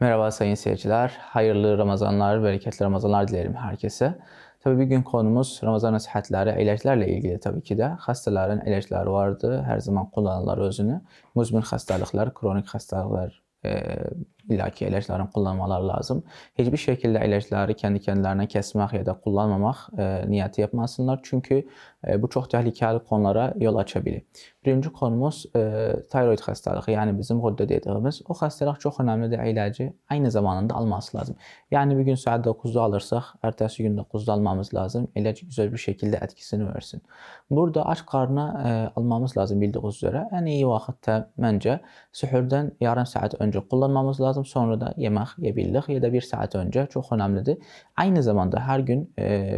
Merhaba sayın seyirciler. Hayırlı Ramazanlar, bereketli Ramazanlar dilerim herkese. Tabii bir gün konumuz Ramazan nasihatleri, ilaçlarla ilgili tabii ki de. Hastaların ilaçları vardı. Her zaman kullanırlar özünü. Muzmin hastalıklar, kronik hastalıklar e, illaki ilaçların kullanmaları lazım. Hiçbir şekilde ilaçları kendi kendilerine kesmek ya da kullanmamak e, niyeti yapmasınlar. Çünkü e, bu çok tehlikeli konulara yol açabilir. Birinci konumuz e, tiroid hastalığı yani bizim gudde dediğimiz. O hastalık çok önemli de ilacı aynı zamanda alması lazım. Yani bir gün saat 9'da alırsak ertesi gün 9'da almamız lazım. İlacı güzel bir şekilde etkisini versin. Burada aç karnına e, almamız lazım bildiğiniz üzere. En iyi vakitte bence sühürden yarım saat önce kullanmamız lazım. Sonra da yemek yiyebildik ya da bir saat önce çok önemlidir. Aynı zamanda her gün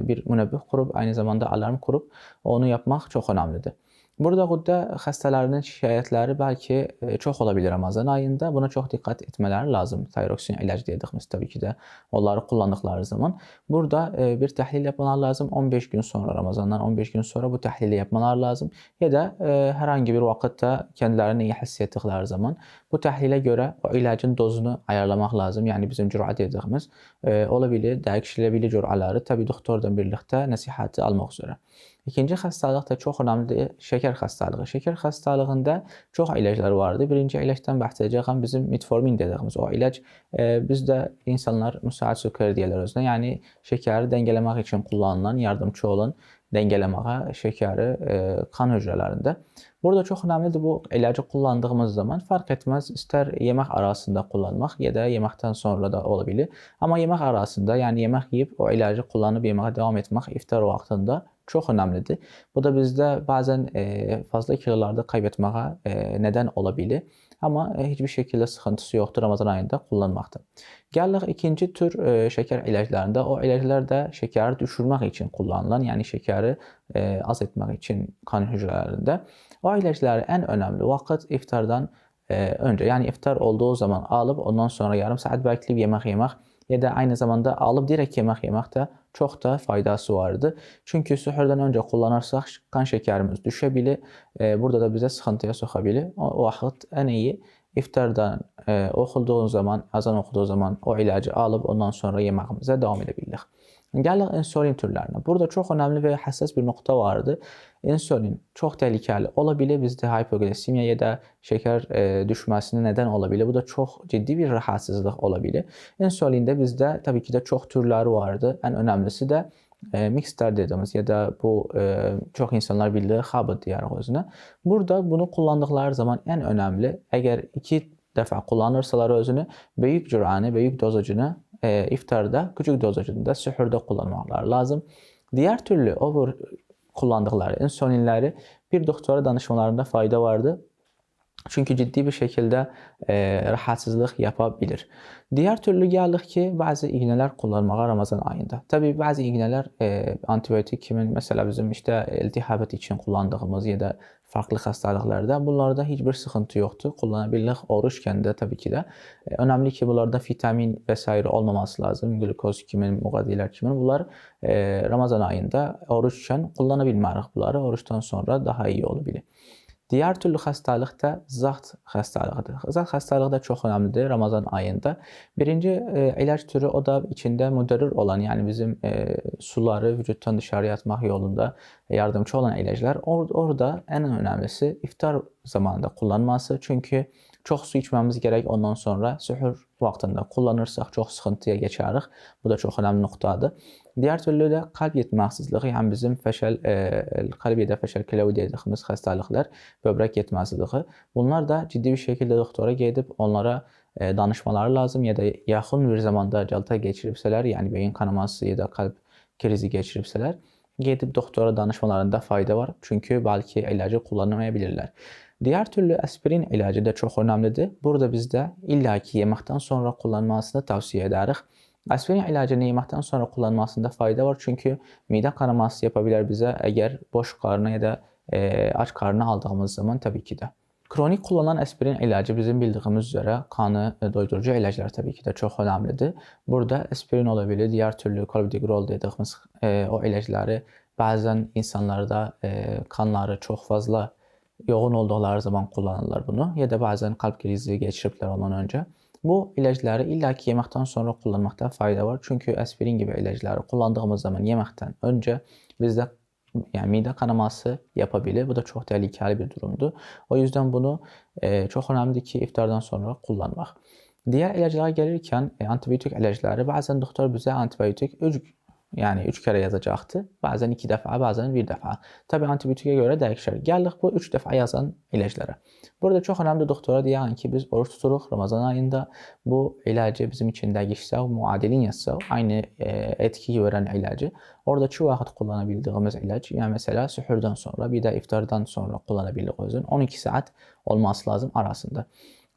bir münebbih kurup aynı zamanda alarm kurup onu yapmak çok önemlidir. Burada gudde hastalarının şikayetleri belki e, çok olabilir Ramazan ayında. Buna çok dikkat etmeleri lazım. Tyroksin ilacı dediğimiz tabii ki de onları kullandıkları zaman. Burada e, bir tahlil yapmalar lazım. 15 gün sonra Ramazan'dan 15 gün sonra bu tahlili yapmalar lazım. Ya da e, herhangi bir vakitte kendilerini iyi hissettikleri zaman bu tahlile göre o ilacın dozunu ayarlamak lazım. Yani bizim cüra dediğimiz olabilir, değişilebilir cüraları tabii doktordan birlikte nasihatı almak üzere. İkinci hastalık da çok önemli şeker hastalığı. Şeker hastalığında çok ilaçlar vardı. Birinci ilaçtan bahsedeceğim bizim metformin dediğimiz o ilaç. E, bizde insanlar müsait süker diyorlar özünə. Yani şekeri dengelemek için kullanılan, yardımcı olan dengelemeye şekeri e, kan hücrelerinde. Burada çok önemlidir bu ilacı kullandığımız zaman fark etmez ister yemek arasında kullanmak ya da yemekten sonra da olabilir. Ama yemek arasında yani yemek yiyip o ilacı kullanıp yemeğe devam etmek iftar vaktinde çok önemlidir. Bu da bizde bazen e, fazla kilolarda kaybetmeye e, neden olabilir. Ama e, hiçbir şekilde sıkıntısı yoktur Ramazan ayında kullanmakta. Geldik ikinci tür e, şeker ilaçlarında. O ilaçlar da şekeri düşürmek için kullanılan yani şekeri e, az etmek için kan hücrelerinde. O ilaçları en önemli vakit iftardan e, önce yani iftar olduğu zaman alıp ondan sonra yarım saat bekleyip yemek yemek ya da aynı zamanda alıp direkt yemek yemek de çok da faydası vardı. Çünkü sühürden önce kullanırsak kan şekerimiz düşebilir. E, burada da bize sıkıntıya sokabilir. O, o vakit en iyi iftardan e, okuduğun zaman, azan okuduğu zaman o ilacı alıp ondan sonra yemeğimize devam edebiliriz. Geldik insülin türlerine. Burada çok önemli ve hassas bir nokta vardı. İnsülin çok tehlikeli olabilir. Bizde hipoglisemiya ya da şeker e, düşmesine neden olabilir. Bu da çok ciddi bir rahatsızlık olabilir. İnsülinde bizde tabii ki de çok türleri vardı. En önemlisi de e, mixter dediğimiz ya da bu e, çok insanlar bildiği habit diyar özüne. Burada bunu kullandıkları zaman en önemli eğer iki defa kullanırsalar özünü büyük cüranı, büyük dozajını e, iftarda, küçük dozajında, sühürde kullanmalar lazım. Diğer türlü over kullandıkları insülinleri bir doktora danışmalarında fayda vardı. Çünkü ciddi bir şekilde e, rahatsızlık yapabilir. Diğer türlü geldik ki bazı iğneler kullanmaya Ramazan ayında. Tabi bazı iğneler e, antibiyotik kimin mesela bizim işte iltihabet için kullandığımız ya da farklı hastalıklarda bunlarda hiçbir sıkıntı yoktu. Kullanabilirlik oruçken de tabii ki de. E, önemli ki bunlarda vitamin vesaire olmaması lazım. Glukoz kimin, mugadiler kimin. Bunlar e, Ramazan ayında oruçken kullanabilmeliyiz bunları. Oruçtan sonra daha iyi olabilir. Diğer türlü hastalık da zaht hastalığıdır. Zaht hastalığı da çok önemlidir Ramazan ayında. Birinci e, ilaç türü o da içinde müderrir olan yani bizim e, suları vücuttan dışarıya atmak yolunda yardımcı olan ilaçlar. Or orada en önemlisi iftar zamanında kullanması. Çünkü çok su içmemiz gerek ondan sonra sühür vaktinde kullanırsak çok sıkıntıya geçeriz. Bu da çok önemli noktadır. Diğer türlü de kalp yetmezsizliği yani bizim feşel, e, kalbiyede feşel kilavi dediğimiz hastalıklar, böbrek yetmezliği. Bunlar da ciddi bir şekilde doktora gidip onlara e, danışmaları lazım ya da yakın bir zamanda calta geçiripseler yani beyin kanaması ya da kalp krizi geçiripseler gidip doktora danışmalarında fayda var. Çünkü belki ilacı kullanamayabilirler. Diğer türlü aspirin ilacı da çok önemlidir. Burada bizde illaki yemekten sonra kullanmasını tavsiye ederiz. Aspirin ilacını yemekten sonra kullanmasında fayda var. Çünkü mide kanaması yapabilir bize eğer boş karnı ya da e, aç karnı aldığımız zaman tabii ki de. Kronik kullanılan aspirin ilacı bizim bildiğimiz üzere kanı doydurucu ilaçlar tabii ki de çok önemlidir. Burada aspirin olabilir, diğer türlü clopidogrel dediğimiz e, o ilaçları bazen insanlarda e, kanları çok fazla yoğun oldukları zaman kullanırlar bunu ya da bazen kalp krizi geçiripler ondan önce. Bu ilacları illaki yeməkdən sonra kullanmakta fayda var. Çünkü aspirin gibi ilacları kullandığımız zaman yeməkdən önce bizde yani mide kanaması yapabilir. Bu da çok tehlikeli bir durumdu. O yüzden bunu e, çok önemlidir ki iftardan sonra kullanmak. Diğer ilaclara gelirken e, antibiyotik ilacları bazen doktor bize antibiyotik 3 yani 3 kere yazacaktı. Bazen 2 defa, bazen 1 defa. Tabi antibiyotiğe göre değişir. Geldik bu 3 defa yazan ilaclara. Burada çok önemli doktora diyen ki biz oruç tuturuq Ramazan ayında bu ilacı bizim için değişsə, muadilin yazsa, aynı e, etkiyi veren ilacı orada çoğu vaxt kullanabildiğimiz ilaç, yani mesela sühürden sonra bir de iftardan sonra kullanabildiğimiz özün 12 saat olması lazım arasında.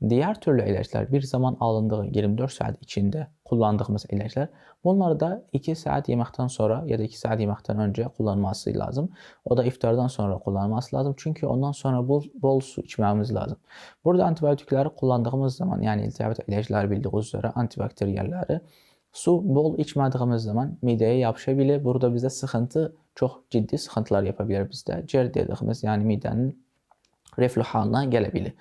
Diğer türlü ilaçlar bir zaman alındığı 24 saat içinde kullandığımız ilaçlar bunlar da 2 saat yemekten sonra ya da 2 saat yemekten önce kullanması lazım. O da iftardan sonra kullanması lazım. Çünkü ondan sonra bol, bol su içmemiz lazım. Burada antibiyotikleri kullandığımız zaman yani iltihap ilaçları bildiğiniz üzere antibakteriyelleri su bol içmediğimiz zaman mideye yapışabilir. Burada bize sıkıntı çok ciddi sıkıntılar yapabilir bizde. Cer dediğimiz yani midenin reflü haline gelebilir.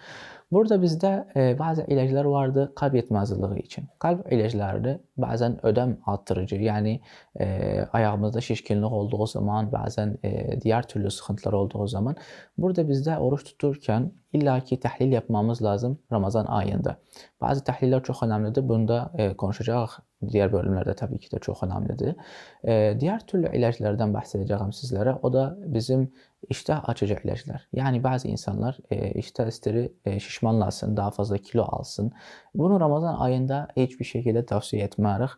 Burada bizde e, bazı ilaçlar vardı kalp yetmezliği için. Kalp ilaçları bazen ödem arttırıcı yani e, ayağımızda şişkinlik olduğu zaman bazen e, diğer türlü sıkıntılar olduğu zaman burada bizde oruç tuturken illaki tahlil yapmamız lazım Ramazan ayında. Bazı tahliller çok önemlidir. Bunda e, konuşacağız. Diğer bölümlerde tabii ki de çok önemlidir. E, diğer türlü ilaçlardan bahsedeceğim sizlere. O da bizim iştah açıcı ilaçlar. Yani bazı insanlar e, iştah istiri e, şişmanlasın, daha fazla kilo alsın. Bunu Ramazan ayında hiçbir şekilde tavsiye etmiyoruz.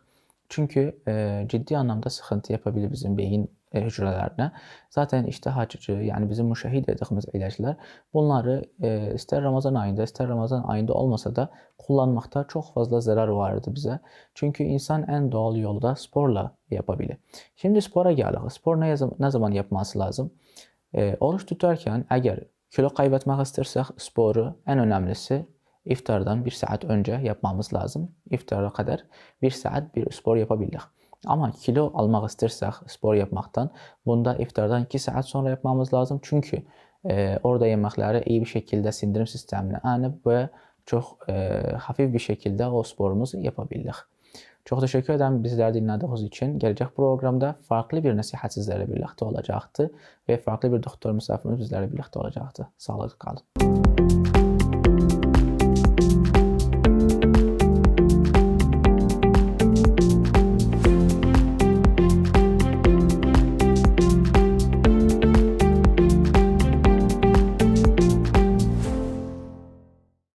Çünkü e, ciddi anlamda sıkıntı yapabilir bizim beyin e, hücrelerine. Zaten iştah açıcı yani bizim müşahit ettiğimiz ilaçlar bunları e, ister Ramazan ayında ister Ramazan ayında olmasa da kullanmakta çok fazla zarar vardı bize. Çünkü insan en doğal yolda sporla yapabilir. Şimdi spora geldik. Spor ne, ne zaman yapması lazım? E, oruç tutarken eğer kilo kaybetmek istersek sporu en önemlisi iftardan bir saat önce yapmamız lazım. İftara kadar bir saat bir spor yapabildik. Ama kilo almak istersek spor yapmaktan bunda iftardan 2 saat sonra yapmamız lazım. Çünkü e, orada yemekleri iyi bir şekilde sindirim sistemine anıp ve çok e, hafif bir şekilde o sporumuzu yapabildik. Çok teşekkür ederim bizler dinlediğiniz için. Gelecek programda farklı bir nasihat sizlerle birlikte olacaktı ve farklı bir doktor misafirimiz bizlerle birlikte olacaktı. Sağlıklı kalın.